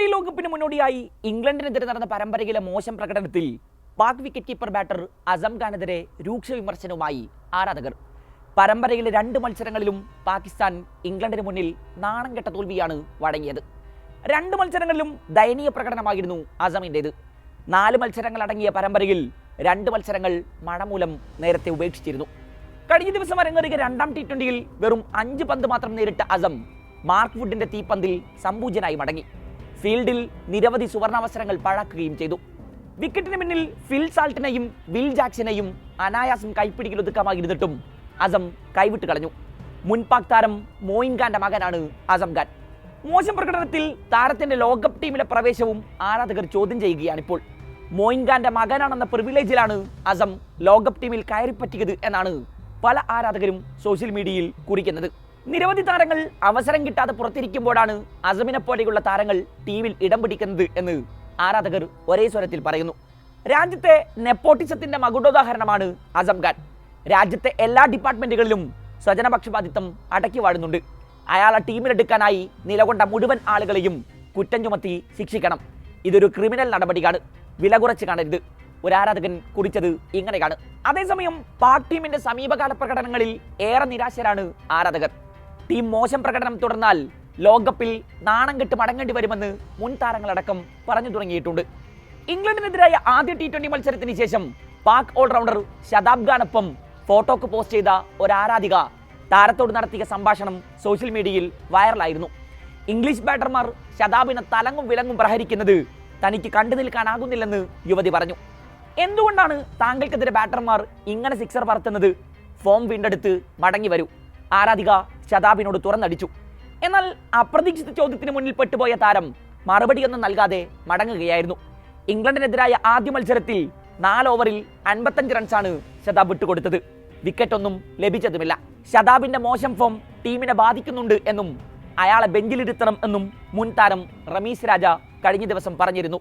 Twenty ലോകകപ്പിന് മുന്നോടിയായി ഇംഗ്ലണ്ടിനെതിരെ നടന്ന പരമ്പരയിലെ മോശം പ്രകടനത്തിൽ Pak wicket keeper batter Azam ഖാനെതിരെ രൂക്ഷ വിമർശനവുമായി ആരാധകർ. പരമ്പരയിലെ രണ്ട് മത്സരങ്ങളിലും പാകിസ്ഥാൻ ഇംഗ്ലണ്ടിന് മുന്നിൽ നാണം കെട്ട തോൽവിയാണ് വഴങ്ങിയത്. രണ്ട് മത്സരങ്ങളിലും ദയനീയ പ്രകടനമായിരുന്നു അസമിന്റേത് നാല് മത്സരങ്ങൾ അടങ്ങിയ പരമ്പരയിൽ രണ്ട് മത്സരങ്ങൾ മഴ മൂലം നേരത്തെ ഉപേക്ഷിച്ചിരുന്നു. കഴിഞ്ഞ ദിവസം അരങ്ങേറിയ രണ്ടാം ടി ട്വന്റിയിൽ വെറും അഞ്ച് പന്ത് മാത്രം നേരിട്ട അസം മാർക്ക് വുഡിന്റെ തീപ്പന്തിൽ സമ്പൂജനായി മടങ്ങി. ഫീൽഡിൽ നിരവധി സുവർണാവസരങ്ങൾ പാഴാക്കുകയും ചെയ്തു. വിക്കറ്റിന് പിന്നിൽ ഫിൽ സാൾട്ടിനെയും വിൽ ജാക്സനെയും അനായാസം കൈപ്പിടിക്കൽ അസം കൈവിട്ട് കളഞ്ഞു. മുൻ പാക് താരം മോയിൻ ഖാന്റെ മകനാണ് അസം ഖാൻ. മോശം പ്രകടനത്തിൽ താരത്തിന്റെ ലോകകപ്പ് ടീമിലെ പ്രവേശവും ആരാധകർ ചോദ്യം ചെയ്യുകയാണിപ്പോൾ. മോയിൻ ഖാന്റെ മകനാണെന്ന പ്രിവിലേജിലാണ് അസം ലോകകപ്പ് ടീമിൽ കയറിപ്പറ്റിയത് എന്നാണ് പല ആരാധകരും സോഷ്യൽ മീഡിയയിൽ കുറിക്കുന്നത്. നിരവധി താരങ്ങൾ അവസരം കിട്ടാതെ പുറത്തിരിക്കുമ്പോഴാണ് അസമിനെ പോലെയുള്ള താരങ്ങൾ ടീമിൽ ഇടം പിടിക്കുന്നത് എന്ന് ആരാധകർ ഒരേ സ്വരത്തിൽ പറയുന്നു. രാജ്യത്തെ നെപ്പോട്ടിസത്തിന്റെ മകുടോദാഹരണമാണ് അസം ഖാൻ. രാജ്യത്തെ എല്ലാ ഡിപ്പാർട്ട്മെന്റുകളിലും സ്വജനപക്ഷപാതിത്വം അടക്കി വാഴുന്നുണ്ട്. അയാളെ ടീമിലെടുക്കാനായി നിലകൊണ്ട മുഴുവൻ ആളുകളെയും കുറ്റം ചുമത്തി ശിക്ഷിക്കണം. ഇതൊരു ക്രിമിനൽ നടപടിയാണ്. വില കുറച്ച് കാണരുത്. ഒരു ആരാധകൻ കുറിച്ചത് ഇങ്ങനെയാണ്. അതേസമയം പാക് ടീമിന്റെ സമീപകാല പ്രകടനങ്ങളിൽ ഏറെ നിരാശരാണ് ആരാധകർ. ടീം മോശം പ്രകടനം തുടർന്നാൽ ലോകകപ്പിൽ നാണം കെട്ട് മടങ്ങേണ്ടി വരുമെന്ന് മുൻ താരങ്ങളടക്കം പറഞ്ഞു തുടങ്ങിയിട്ടുണ്ട്. ഇംഗ്ലണ്ടിനെതിരായ ആദ്യ ടി ട്വന്റി മത്സരത്തിന് ശേഷം പാക് ഓൾറൗണ്ടർ ശതാബ് ഖാനൊപ്പം ഫോട്ടോക്ക് പോസ്റ്റ് ചെയ്ത ഒരു ആരാധിക താരത്തോട് നടത്തിയ സംഭാഷണം സോഷ്യൽ മീഡിയയിൽ വൈറലായിരുന്നു. ഇംഗ്ലീഷ് ബാറ്റർമാർ ശതാബിനെ തലങ്ങും വിലങ്ങും പ്രഹരിക്കുന്നത് തനിക്ക് കണ്ടു നിൽക്കാനാകുന്നില്ലെന്ന് യുവതി പറഞ്ഞു. എന്തുകൊണ്ടാണ് താങ്കൾക്കെതിരെ ബാറ്റർമാർ ഇങ്ങനെ സിക്സർ പറത്തുന്നത്? ഫോം വീണ്ടെടുത്ത് മടങ്ങി വരൂ. ആരാധിക ശതാബിനോട് തുറന്നടിച്ചു. എന്നാൽ അപ്രതീക്ഷിത ചോദ്യത്തിന് മുന്നിൽ പെട്ടുപോയ താരം മറുപടിയൊന്നും നൽകാതെ മടങ്ങുകയായിരുന്നു. ഇംഗ്ലണ്ടിനെതിരായ ആദ്യ മത്സരത്തിൽ നാല് ഓവറിൽ അൻപത്തഞ്ച് റൺസാണ് ശതാബ് വിട്ടുകൊടുത്തത്. വിക്കറ്റൊന്നും ലഭിച്ചതുമില്ല. ശതാബിന്റെ മോശം ഫോം ടീമിനെ ബാധിക്കുന്നുണ്ട് എന്നും അയാളെ ബെഞ്ചിലിരുത്തണം എന്നും മുൻ താരം റമീസ് രാജ കഴിഞ്ഞ ദിവസം പറഞ്ഞിരുന്നു.